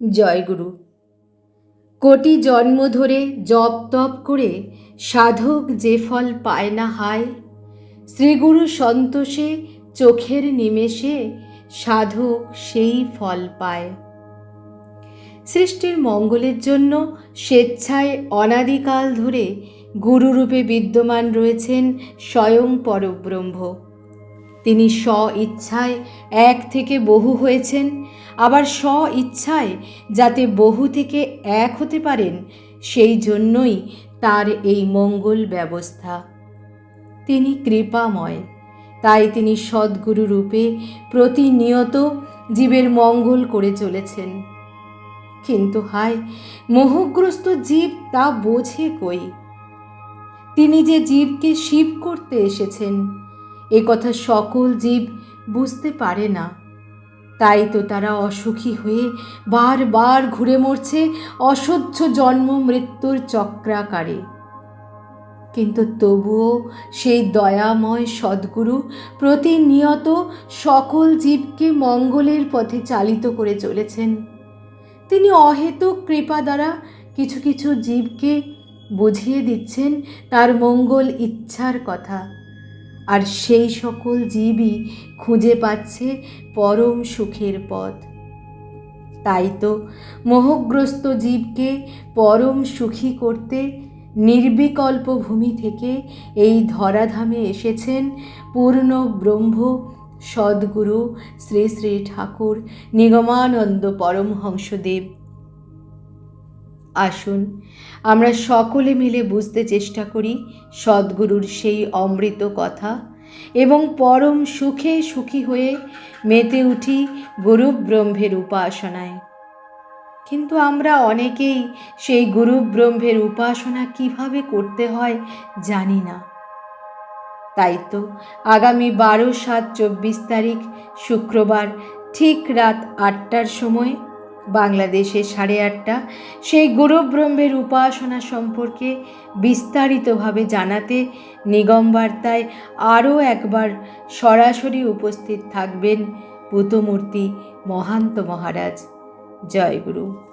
জয়গুরু কোটি জন্ম ধরে জপ তপ করে সাধক যে ফল পায় না হায় শ্রীগুরু সন্তোষে চোখের নিমেষে সাধক সেই ফল পায়। সৃষ্টির মঙ্গলের জন্য স্বেচ্ছায় অনাদিকাল ধরে গুরুরূপে বিদ্যমান রয়েছেন স্বয়ং পরব্রহ্ম। তিনি স্ব ইচ্ছায় এক থেকে বহু হয়েছেন। আবার স্ব ইচ্ছায় যাতে বহু থেকে এক হতে পারেন, সেই জন্যই তার এই মঙ্গল ব্যবস্থা। তিনি কৃপাময়। তাই তিনি সদ্গুরু রূপে প্রতিনিয়ত জীবের মঙ্গল করে চলেছেন। কিন্তু হায়, মোহগ্রস্ত জীব তা বোঝে কই? তিনি যে জীবকে শিব করতে এসেছেন এ কথা সকল জীব বুঝতে পারে না। তাই তো তারা অসুখী হয়ে বারবার ঘুরে মরছে অসহ্য জন্ম মৃত্যুর চক্রাকারে। কিন্তু তবুও সেই দয়াময় সদ্গুরু প্রতিনিয়ত সকল জীবকে মঙ্গলের পথে চালিত করে চলেছেন। তিনি অহেতুক কৃপা দ্বারা কিছু কিছু জীবকে বুঝিয়ে দিচ্ছেন তার মঙ্গল ইচ্ছার কথা। আর সেই সকল জীবই খুঁজে পাচ্ছে পরম সুখের পথ। তাই তো মোহগ্রস্ত জীবকে পরম সুখী করতে নির্বিকল্প ভূমি থেকে এই ধরাধামে এসেছেন পূর্ণ ব্রহ্ম, সদ্গুরু শ্রী শ্রী ঠাকুর নিগমানন্দ পরমহংসদেব। আসুন। আমরা সকলে মিলে বুঝতে চেষ্টা করি সদ্গুরুর সেই অমৃত কথা এবং পরম সুখে সুখী হয়ে মেতে উঠি গুরু ব্রহ্মের উপাসনায়। কিন্তু আমরা অনেকেই সেই গুরু ব্রহ্মের উপাসনা কীভাবে করতে হয় জানি না। তাই তো আগামী বারো সাত চব্বিশ তারিখ শুক্রবার ঠিক রাত আটটার সময় বাংলাদেশে সাড়ে আটটা। সেই গুরুব্রহ্মের উপাসনা সম্পর্কে বিস্তারিতভাবে জানাতে নিগম বার্তায় আরও একবার সরাসরি উপস্থিত থাকবেন পুতমূর্তি মহান্ত মহারাজ। জয় গুরু।